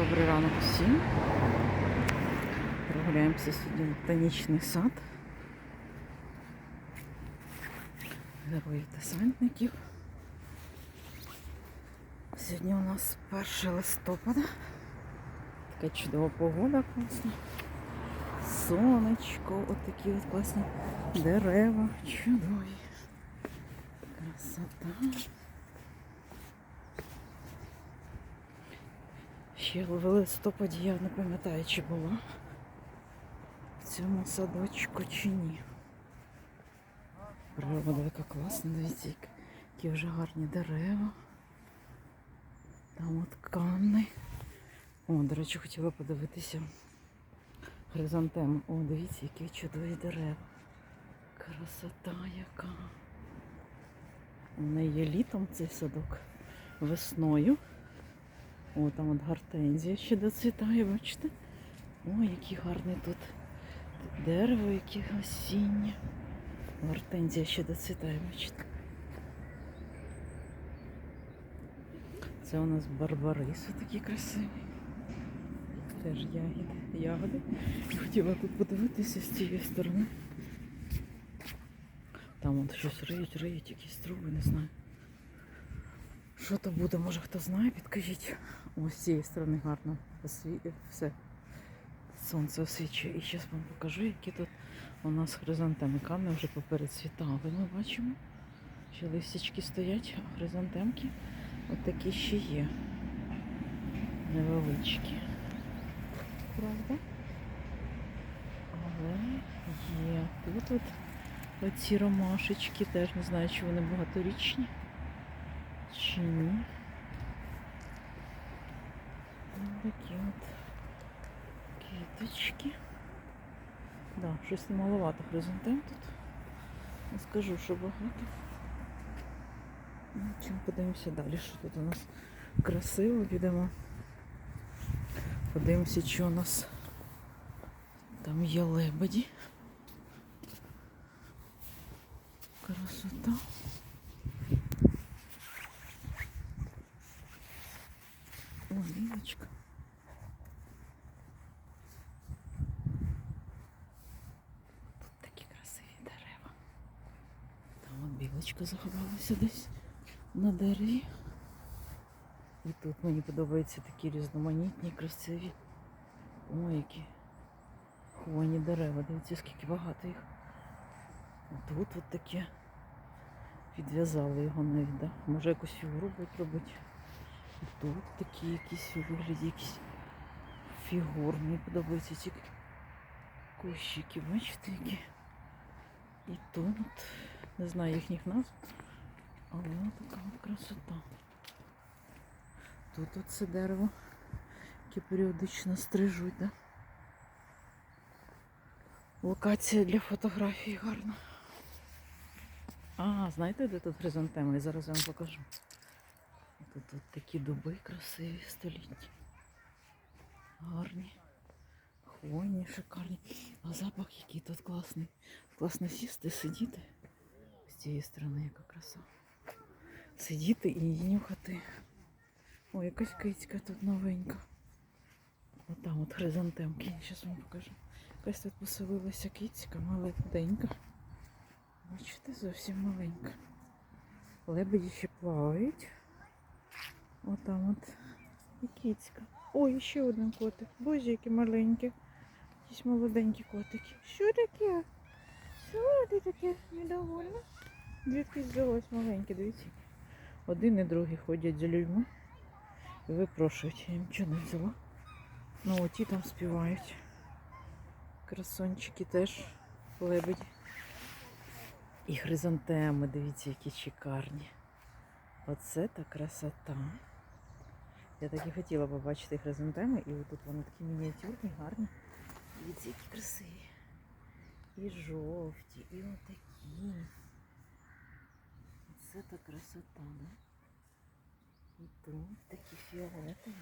Добрий ранок усім. Прогуляємося сьогодні в ботанічний сад. Героїв десантників. Сьогодні у нас 1 листопада. Така чудова погода класна. Сонечко, отакі от класні дерева, чудові. Красота. Ще в листопаді я не пам'ятаю, чи була в цьому садочку чи ні. Природа яка класна, дивіться, як- які вже гарні дерева. Там от камни. О, до речі, хотіла подивитися хризантеми. О, дивіться, які чудові дерева. Красота яка. У неї є літом цей садок, весною. О, там от гортензія ще доцвітає, бачите? О, які гарні тут дерево, які осіннє. Гортензія ще доцвітає, бачите? Це у нас барбариси такі красиві. Теж ягоди. ягоди. Хотіла тут подивитися з цієї сторони. Там от щось риють, риють, якісь труби, не знаю. Що то буде, може хто знає, підкажіть. Ось з цієї сторони гарно осві... все. Сонце освічує. І зараз вам покажу, які тут у нас хризантеми. Камни вже поперецвітали. Ми бачимо. Ще листячки стоять, а хризантемки от такі ще є. Невеличкі. Правда? Але є. Тут от оці ромашечки, теж не знаю, чи вони багаторічні. Чи ні. Ось Такі от квіточки. Да, щось немаловато хризантем тут. Не скажу, що багато. Ну, чим подивимося далі, що тут у нас красиво підемо. Подивимося, що у нас там є лебеді. Красота. О, Ліночка. Тут такі красиві дерева. От заховалася десь на дереві. І тут мені подобаються такі різноманітні, красиві. Ой, які хвойні дерева. Дивіться, скільки багато їх. Тут от таке підв'язали його навіть, да? Може якусь фігуру будуть робити. Тут такі якісь у вигляді якісь фігур. Мені подобаються ці кущики, бачите, які. І тут, не знаю їхніх назв, але така красота. Тут оце дерево, яке періодично стрижуть, да? Локація для фотографій гарна. А, знаєте, де тут хризантеми? Я зараз вам покажу. Тут от такі дуби красиві, столітні. Гарні. Хвойні, шикарні. А запах який тут класний. Класно сісти, сидіти. Цієї сторони яка краса. Сидіти і її нюхати. Ой, якась кицька тут новенька. От там от хризантемки. Зараз вам покажу. Якась тут поселилася кицька, маленька. Бачите, зовсім маленька. Лебеді ще плавають. Отам от і кицька. Ой, ще один котик. Боже, які маленькі. Якісь молоденькі котики. Що таке? Що ти таке недовольна? Звідки взялось маленькі, дивіться. Один і другий ходять за людьми і випрошують. Я нічого не взяла. Ну, оті там співають. Красончики теж лебеді. І хризантеми, дивіться, які шикарні. Оце та красота. Я так і хотіла побачити хризантеми, і отут вони такі мініатюрні, гарні. Дивіться, які красиві. І жовті, і отакі. Оце та красота, да? І тут такі фіолетові.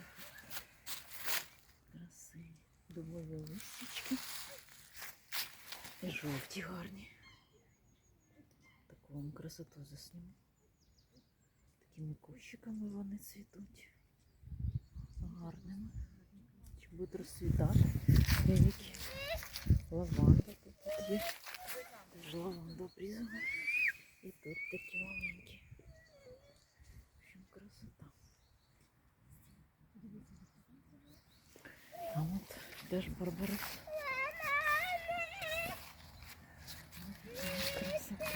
Красиві. Дубові листячки. І жовті гарні. Таку вам красоту засніму. Такими кущиками вони цвітуть. Гарними. ще будуть розцвітати. Лаванда тут є. Теж лаванда обрізана. І тут такі маленькі. В общем, красота. А от теж барбарис. Ось така Красота.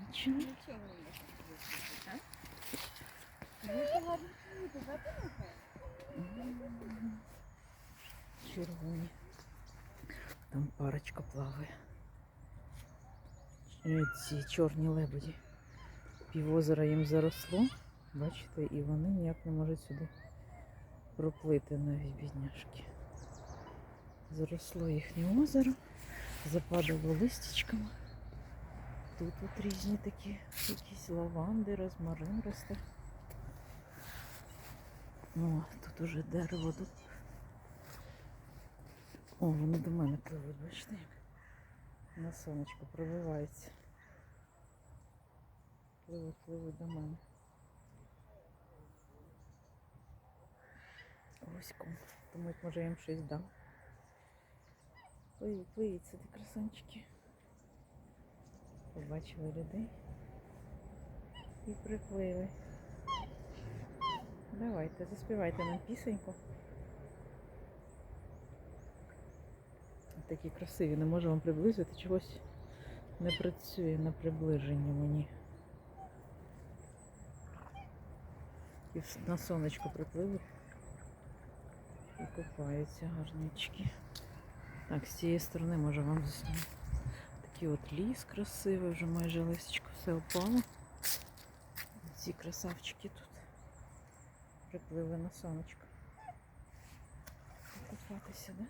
Нічого. Нічого не можна зробити, так? Дуже гарно квіти, запам'ятаєш? М, Червоні. Там парочка плаває. Ці чорні лебеді. Півозера їм заросло, бачите, і вони ніяк не можуть сюди проплити навіть бідняшки. Заросло їхнє озеро, западало листячками. Тут от різні такі якісь лаванди, розмарин росте. О, тут уже дерево тут. О, вони до мене пливуть, бачите, як на сонечко пробивається. Пливуть, пливуть до мене. Ось ком. Думають, може я їм щось дам. Пливіть, сюди красунчики. Побачили людей і приплили. Давайте, заспівайте нам пісеньку. Такі красиві, не можу вам приблизити, чогось не працює на приближення мені. І на сонечко приплили і купаються гарнички. Так, з цієї сторони може вам заснути. Такий от ліс красивий, вже майже листочко все опало. Ці красавчики тут приплили на сонечко. Покупатися, да?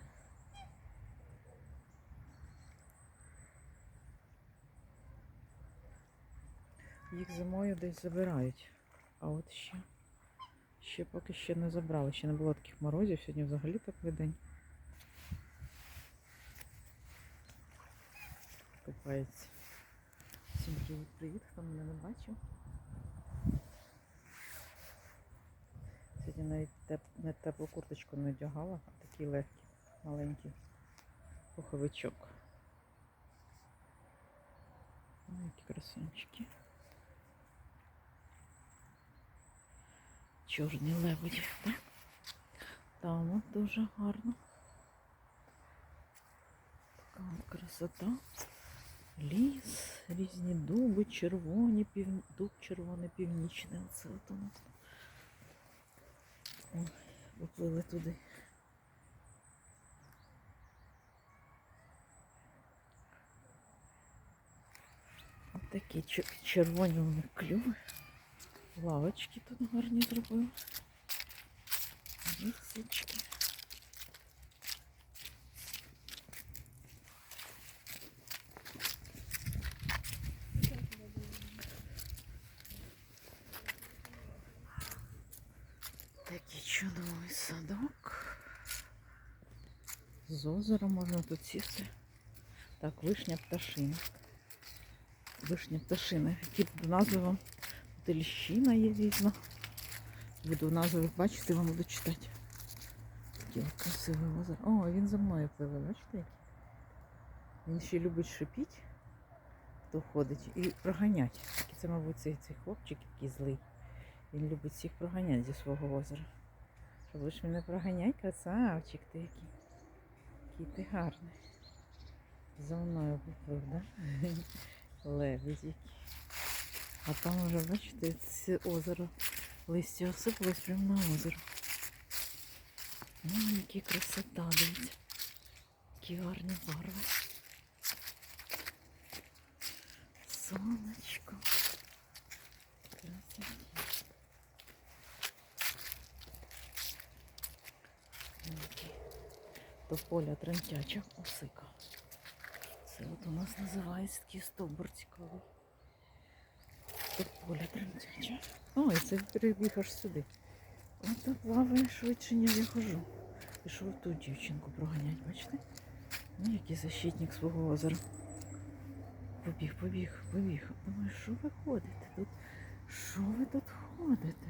Їх зимою десь забирають. А от ще, ще поки ще не забрали. Ще не було таких морозів. Сьогодні взагалі такий день. Купається. Всім привіт, привіт, хто мене не бачив. Сьогодні навіть теп... не теплу курточку не одягала, а такий легкий, маленький пуховичок. Ой, які красунчики. Чорні лебеді, так? Там от дуже гарно. Така от красота. Ліс, різні дуби, червоні, пів... дуб червоний, північний. Оце от у нас. Поплили туди. Ось такі червоні у них клюви. Лавочки тут гарні зробили. Лісочки. Такий чудовий садок. З озера можна тут сісти. Так, вишня пташина. Вишня пташина. Які тут ліщина є різна. Буду назви бачити, вам буду читати. Таке красиве озеро. О, він за мною пливе, бачите? Він ще любить шипіть, хто ходить, і проганять. Це, мабуть, цей, цей хлопчик який злий. Він любить всіх проганяти зі свого озера. Що будеш мене проганяти, красавчик ти який. Який ти гарний. За мною поплив, да? Лебедь який. А там уже, бачите, це озеро. Листя осипалось прямо на озеро. Ну, які красота, дивіться. Які гарні барви. Сонечко. Красота. Які. До поля тремтяча осика. Це от у нас називається такий стовбур цікавий. Поля тремтяча. Ой, це перебіг аж сюди. Ото плаває швидше, ніж я хожу. Пішов ту дівчинку проганять, бачите? Ну, який защитник свого озера. Побіг, побіг, побіг. Думаю, що ви ходите тут? Що ви тут ходите?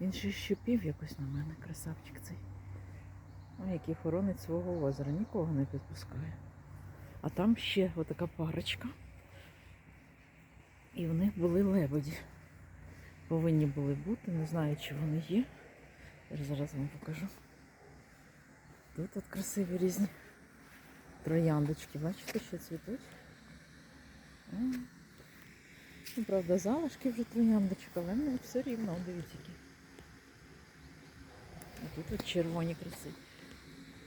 Він ще щепів якось на мене, красавчик цей. Ой, який хоронить свого озера, нікого не підпускає. А там ще отака парочка. І в них були лебеді. Повинні були бути, не знаю, чи вони є. Я зараз вам покажу. Тут от красиві різні трояндочки. Бачите, що цвітуть? Ну, правда, залишки вже трояндочок, але ну, все рівно, дивіться які. А тут от червоні красиві.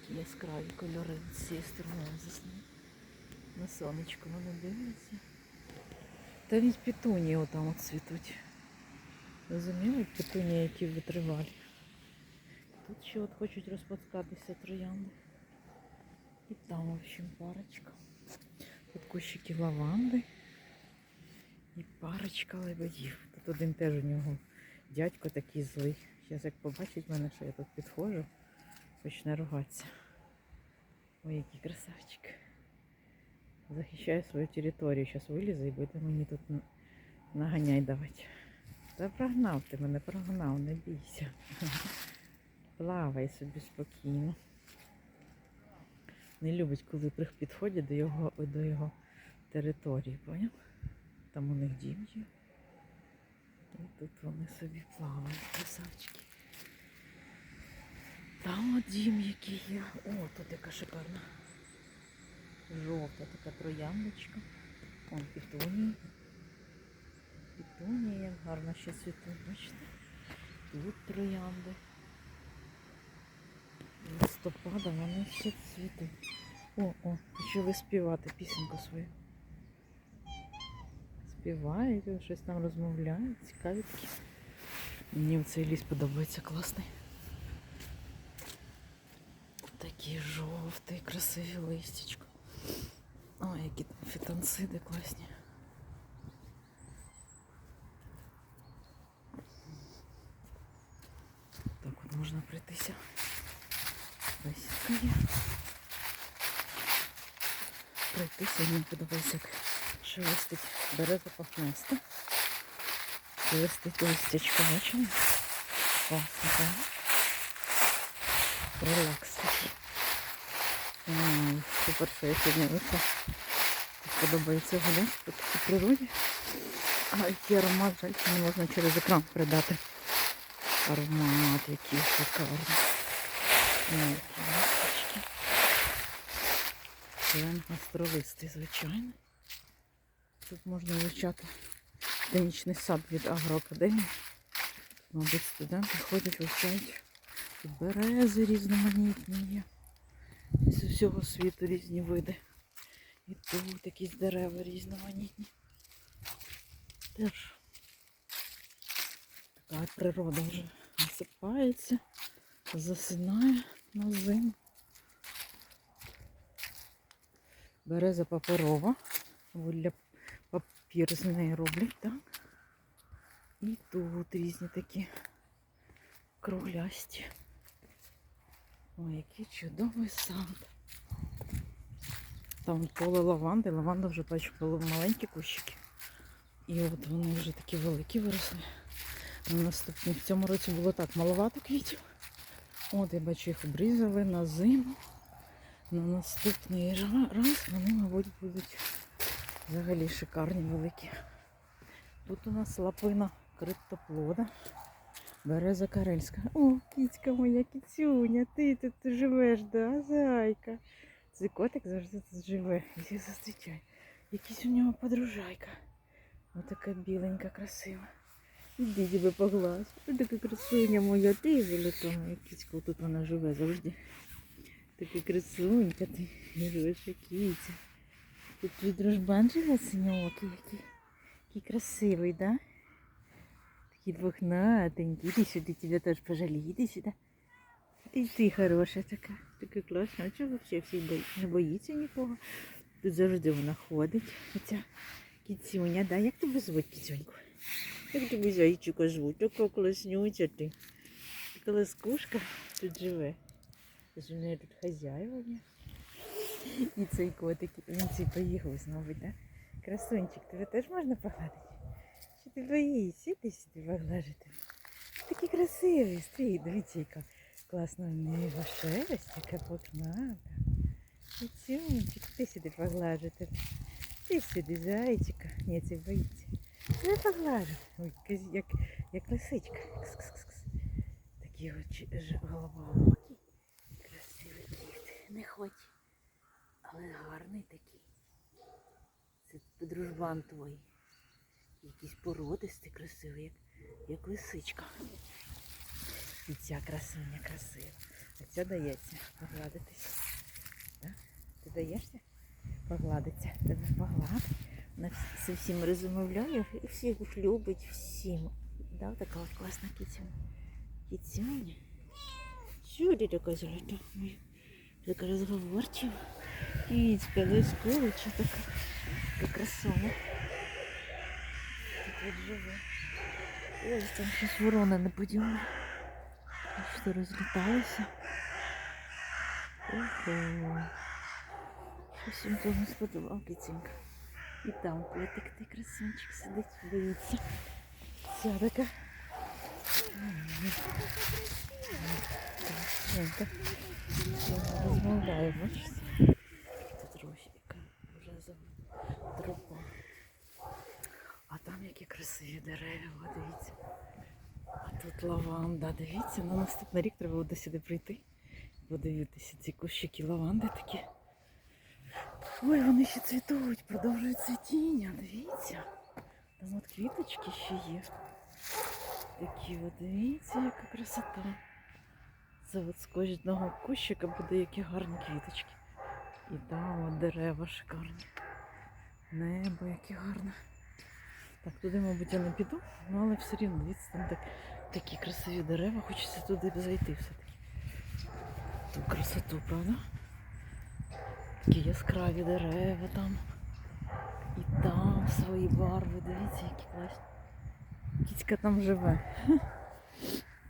Такі яскраві кольори з цієї сторони засни. На сонечко вони дивляться. Та від петунії отам от цвітуть. Розуміли? Петунії, які витривалі. Тут ще от хочуть розпускатися троянди. І там, в общем, парочка. Тут кущики лаванди. І парочка лебедів. Тут один теж у нього дядько такий злий. Зараз як побачить мене, що я тут підходжу, почне ругатися. Ой, який красавчик. Захищає свою територію. Зараз вилізе і буде мені тут наганяй давати. Та прогнав ти мене, прогнав, не бійся. Плавай собі спокійно. Не любить, коли підходять до його, до його території, поняв? Там у них дім є. І тут вони собі плавають, красавчики. Там от дім який є. О, тут яка шикарна. Жовта така трояндочка. Вон. Пітунії як гарно ще цвітуть, бачите? Тут троянди. Листопада вони ще цвітуть. О, о, почали співати пісеньку свою. Співають, щось там розмовляють, цікаві такі. Мені цей ліс подобається класний. Такий жовтий, красиві листячко. Ой, які там фітонциди класні. Так от можна пройтися. Бесідка є. Пройтися мені подобається, як шелестить береза пахнеста. Шелестить листячко, бачимо? Класно, так? Релакс такий. Супер, що я. Тут подобається гуляти по природі. А який аромат, жаль, що не можна через екран передати. Аромат який шикарний. Ой, які астролистий, звичайно. Тут можна вивчати ботанічний сад від агроакадемії. Мабуть, студенти ходять, вивчають. Берези різноманітні є. З усього світу різні види. І тут якісь дерева різноманітні. Теж така природа вже насипається, засинає на зиму. Береза паперова. Для папір з неї роблять, так? І тут різні такі круглясті. Ой, який чудовий сад. Там поле лаванди. Лаванда вже бачу, були маленькі кущики. І от вони вже такі великі виросли. На наступні. В цьому році було так маловато квітів. От я бачу, їх обрізали на зиму. На наступний раз вони, мабуть, будуть взагалі шикарні великі. Тут у нас лапина криптоплода. Береза карельська. О, кіцька моя, кіцюня, ти тут живеш, да, зайка. Цей котик завжди тут живе. І всіх зустрічає. Якийсь у нього подружайка. Отака біленька, красива. Іди тебе поглазь. Ось така красуня моя, ти виліта моя кіцька. Тут вона живе завжди. Така красунька ти. Хороша кіця. Тут твій дружбан живе синьоокий який. Який красивий, да? Такий двохнатенький. Іди сюди, тебе теж пожалій. Іди сюди. І ти хороша така. Така класна. А чого взагалі всі не боїться нікого? Тут завжди вона ходить. Оця кіцюня, да? Як тебе звуть кіцюньку? Як тебе зайчика звуть? Така класнюця ти. Така ласкушка тут живе. Тож у неї тут хазяїва. І цей котик, він цей поїхав знову, да? Красунчик, тебе теж можна погладити? Ти боїшся? Іди сюди поглажити. такий красивий, стрій, дивіться, яка класна в нього шерсть, яка пухната. Цюнчик, ти сюди поглажити. Ти сюди, зайчика. Ні, це боїться. Не поглажу. Ой, як, як лисичка. Кс-кс-кс-кс. Такі очі ж головоокі. Красивий кіт. Не хоч. Але гарний такий. Це дружбан твій. Якийсь породистий, красивий, як, як лисичка. І ця красуня красива. А ця дається погладитись. Так? Ти даєшся? Погладиться. Тебе погладить. Вона з всім розмовляє і всіх любить всім. Да, така от класна кіцюня. Кіцюня. Сюди така золота. Така розговорчива. Кіцька, лискуча така. Така красуня. Живе. Ось там щось ворона не поділа. Що розліталося. Ого. Щось їм того сподобав киценька. І там котик ти красунчик сидить, боїться. Вся така. Красунька. Вона Розмовляє, бачите? Тут рощика вже за тропа. А там які красиві дерева, дивіться. А тут лаванда, дивіться, на наступний рік треба буде сюди прийти. Подивитися ці кущики лаванди такі. Ой, вони ще цвітуть, продовжують цвітіння, дивіться. Там от квіточки ще є. Такі от, дивіться, яка красота. Це от з кожного кущика буде які гарні квіточки. І там от дерева шикарні. Небо яке гарне. Так, туди, мабуть, я не піду, ну, але все рівно, дивіться, там так, такі красиві дерева, хочеться туди зайти все-таки. Ту красоту, правда? Такі яскраві дерева там. І там свої барви, дивіться, які класні. Кіцька там живе.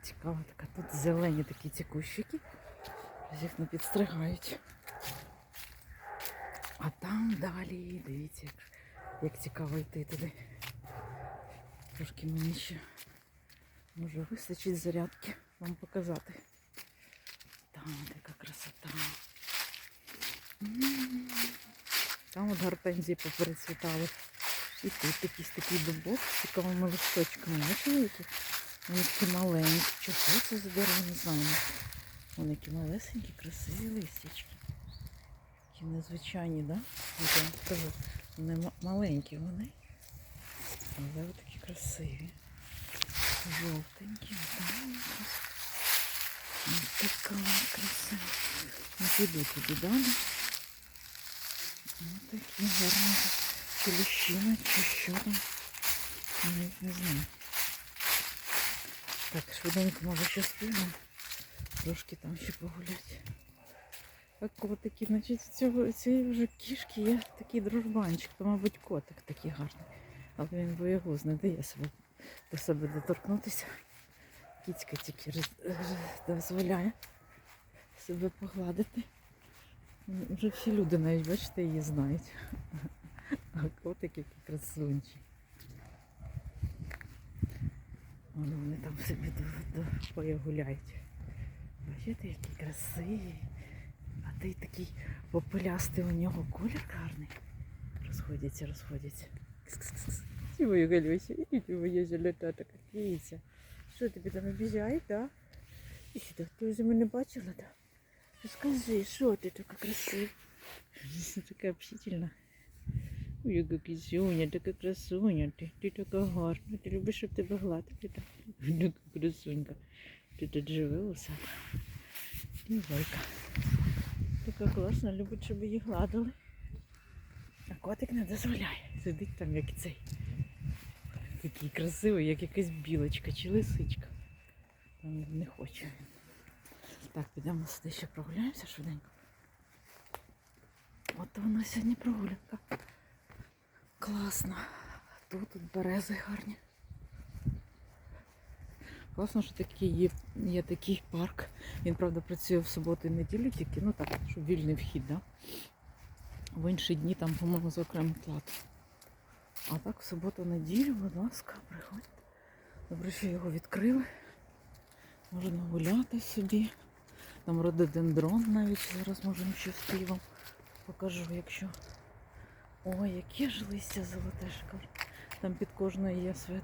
Цікава така. Тут зелені такі ці кущики. Їх не підстригають. А там далі, дивіться, як цікаво йти туди. Трошки мені ще може вистачить зарядки вам показати. Там яка красота. Там от гортензії поперецвітали. І тут якийсь такий дубок з цікавими листочками. Бачили які? Вони такі маленькі. Чого це за дерево, не знаю. Вони які малесенькі, красиві листячки. Такі незвичайні, да? Скажу. Вони маленькі вони. Але такі красиві. Якось. Ось така краса. Піду туди далі. Ось такі гарні ліщина, чи що там. Не знаю. Так, швиденько може ще співно. Трошки там ще погуляти. А котики, значить, цього, цієї вже кішки є такий дружбанчик, то, мабуть, котик такий гарний. Але він боягуз не дає себе до себе доторкнутися. Кіцька тільки дозволяє себе погладити. Вже всі люди навіть, бачите, її знають. А котик який красунчик. Вони, там собі до, до гуляють. Бачите, які красиві. А ти такий попелястий у нього колір гарний. Розходяться, розходяться. Кс-кс-кс. Ті мої Галюся, і ти моя золота така. Що тобі там обіжають, да? І сюди, ти вже мене бачила, да? Скажи, що ти така красива? Така общительна. Ой, яка кисюня, така красуня ти. Ти така гарна. Ти любиш, щоб тебе гладити, так? Така красунька. Ти тут живе у себе. Така класна, любить, щоб її гладили. А котик не дозволяє. Сидить там, як цей. Такий красивий, як якась білочка чи лисичка. Не хоче. Так, підемо сюди ще прогуляємося швиденько. От вона сьогодні прогулянка. Класно. Тут, тут берези гарні. Класно, що такий є, є такий парк. Він, правда, працює в суботу і неділю тільки, ну так, щоб вільний вхід, да? В інші дні там, по-моєму, за окремий плату. А так, в суботу, неділю, будь ласка, приходьте. Добре, що його відкрили. Можна гуляти собі. Там рододендрон навіть зараз можемо ще вспівом. Покажу, якщо. Ой, яке ж листя золоте шикарне. Там під кожною є своє.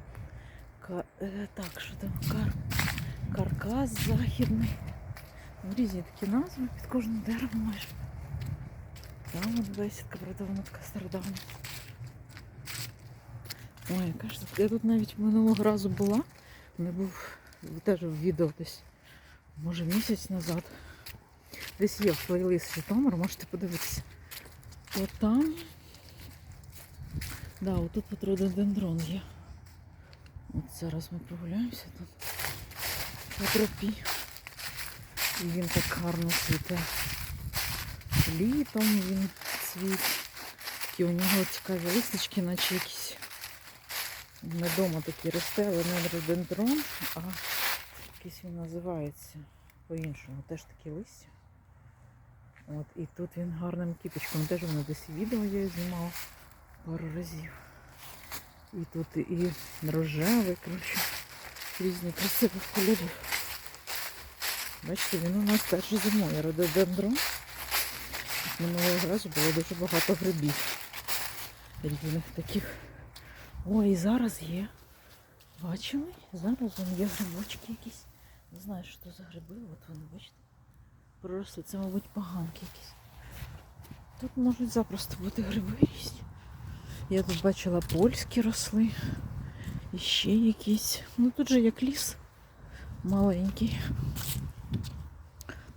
Ка... е, так, що там? Кар... Каркас західний. Ну, Різні такі назви під кожним деревом майже. Там от бесідка, правда, вона така стародавня. Ой, яка ж. Я тут навіть минулого разу була. Не був теж в відео десь, може місяць назад. Десь є в плейлист Житомир, можете подивитися. От там. Да, отут от рододендрон є. От зараз ми прогуляємося тут. По тропі. І він так гарно цвіте. Літом він цвіт. Такі у нього цікаві листочки, наче якісь не дома такі росте, але не рододендрон, а якийсь він називається по-іншому. Теж такі листя. От, і тут він гарним кіточком. Теж воно десь відео я знімала пару разів. І тут і рожевий, коротше, різні красивих кольорів. Бачите, він у нас теж зимою рододендрон. Минулого разу було дуже багато грибів. Різних таких. Ой, і зараз є. Бачили? Зараз вон є грибочки якісь. Не знаю, що це за гриби, от вони, бачите. Проросли, це, мабуть, поганки якісь. Тут можуть запросто бути гриби різні. Я тут бачила польські росли. І ще якісь. Ну тут же як ліс маленький.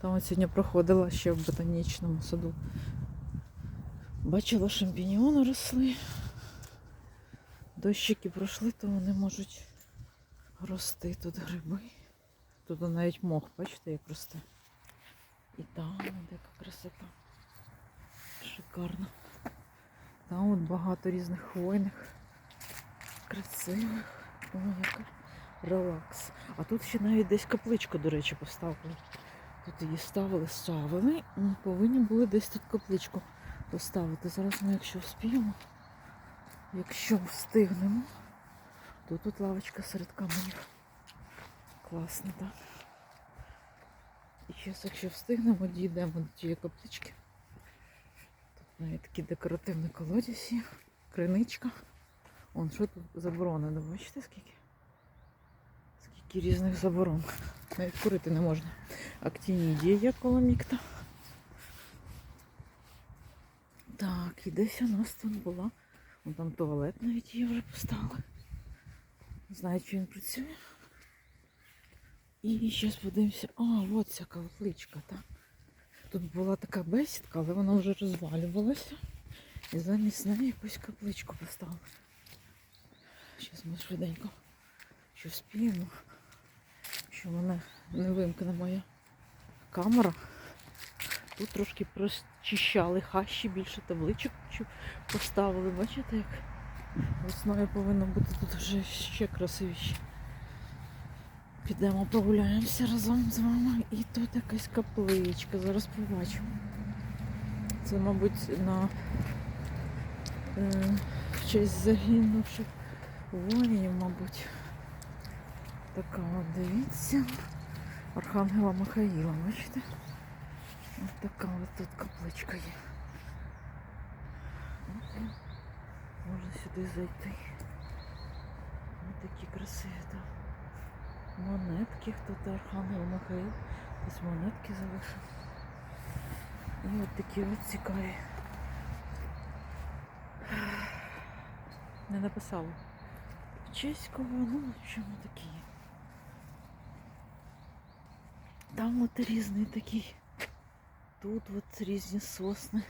Там от сьогодні проходила ще в ботанічному саду. Бачила, шампіньйони росли. Дощики пройшли, то вони можуть рости тут гриби. Тут навіть мох, бачите, як росте. І там яка красота. Шикарно. Там от багато різних хвойних, красивих. Ой, яка релакс. А тут ще навіть десь капличку, до речі, поставили. Тут її ставили, ставили. М, Повинні були десь тут капличку поставити. Зараз ми, якщо вспіємо, якщо встигнемо, то тут лавочка серед каменів. Класно, так? І зараз, якщо встигнемо, дійдемо до тієї каплички. Тут навіть такий декоративний колодязь є, криничка. Он що тут заборонено, бачите скільки? Скільки різних заборон. Навіть курити не можна. Активні дії коло мікта. Так, і десь у нас тут була. Вон там туалет навіть її вже поставили. Не знаю, чи він працює. І зараз подивимося. А, от ця капличка, так. Тут була така бесідка, але вона вже розвалювалася. І замість неї якусь капличку поставили. Зараз ми швиденько що вспіємо. Що мене не вимкне моя камера. Тут трошки прочищали хащі, більше табличок поставили. Бачите, як весною повинно бути тут вже ще красивіше. Підемо прогуляємося разом з вами. І тут якась капличка. Зараз побачимо. Це, мабуть, на е, в честь загинувших воїнів, мабуть. Така от дивіться. Архангела Михаїла, бачите? Ось така от тут капличка є. От, можна сюди зайти. Ось такі красиві там. Монетки, хто то Архангел Михаїл. Ось монетки залишив. І от такі от цікаві. Не написала. В честь кого, ну, общем, такі. Там от різний такий. Тут от різні сосни.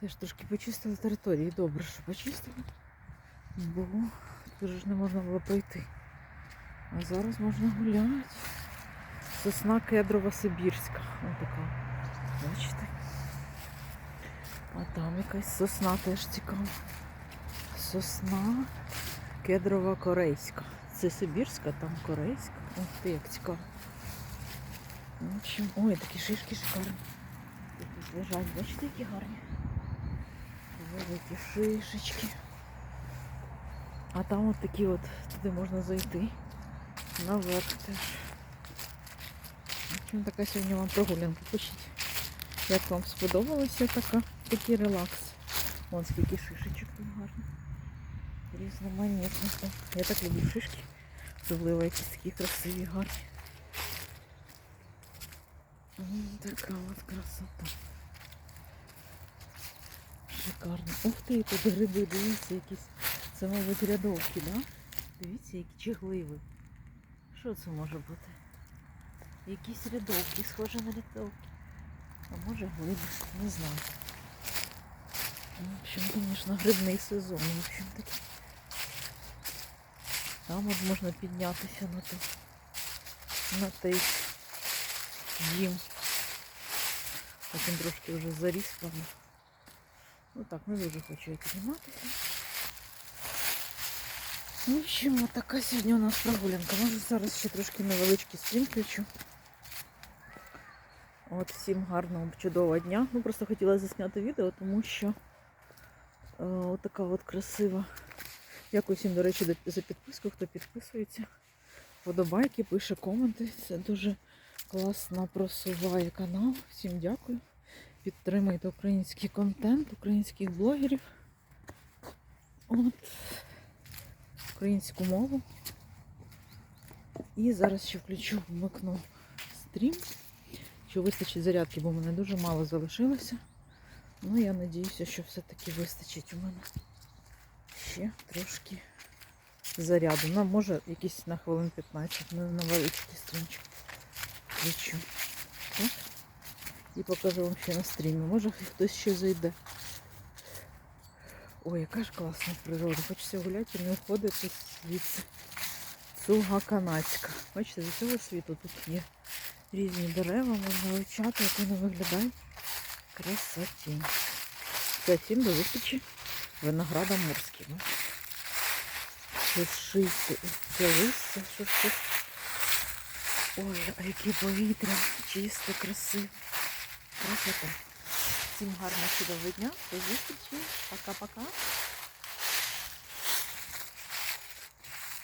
Теж трошки почистили території. Добре, що почистили. Бо тут ж не можна було пройти. А зараз можна гуляти. Сосна кедрова Сибірська. Ось така. Бачите? А там якась сосна теж цікава. Сосна кедрова корейська. Це Сибірська, там корейська. Ух ти, як цікаво. В общем, ой, такі шишки шикарні. Тут лежать, бачите, які гарні. Великі шишечки. А там от такі от, туди можна зайти. Наверх теж. В общем, така сьогодні вам прогулянка. Пишіть, як вам сподобалося така, такий релакс. Вон скільки шишечок тут гарно. Різноманітно. Я так люблю шишки. Особливо якісь такі красиві, гарні. Така от красота. Шикарно. Ух ти, тут гриби, дивіться, якісь. Це, мабуть, рядовки, да? Дивіться, які чигливи. Що це може бути? Якісь рядовки, схожі на рядовки. А може глиби, не знаю. Ну, В общем, звісно, грибний сезон, в общем таки. Там от можна піднятися на той, на той Так він трошки вже заріс, правда. Ну так, не дуже хочу я підніматися. Ну, в общем, така сьогодні у нас прогулянка. Може зараз ще трошки невеличкий стрім включу. От всім гарного, чудового дня. Ну просто хотіла засняти відео, тому що е, от така от красива. Дякую всім, до речі, за підписку, хто підписується. Подобайки, пише коменти. Це дуже класно просуває канал. Всім дякую. Підтримуйте український контент, українських блогерів. От. Українську мову. І зараз ще включу вмикну стрім. Що вистачить зарядки, бо в мене дуже мало залишилося. Ну, я надіюся, що все-таки вистачить у мене ще трошки заряду. Ну, може, якісь на хвилин 15, на невеличкий стрімчик включу. І покажу вам ще на стрімі. Може хтось ще зайде. Ой, яка ж класна природа. Хочеться гуляти не виходити звідси. Цуга канадська. Бачите, з цього світу тут є різні дерева, можна вивчати, як вони виглядають. Красоті. Це всім до зустрічі. Винограда морський. Ну. Сушити це листя, що це. Ой, а яке повітря. Чисте, красиве. Красота. Всім гарного чудового дня. До зустрічі. Пока-пока.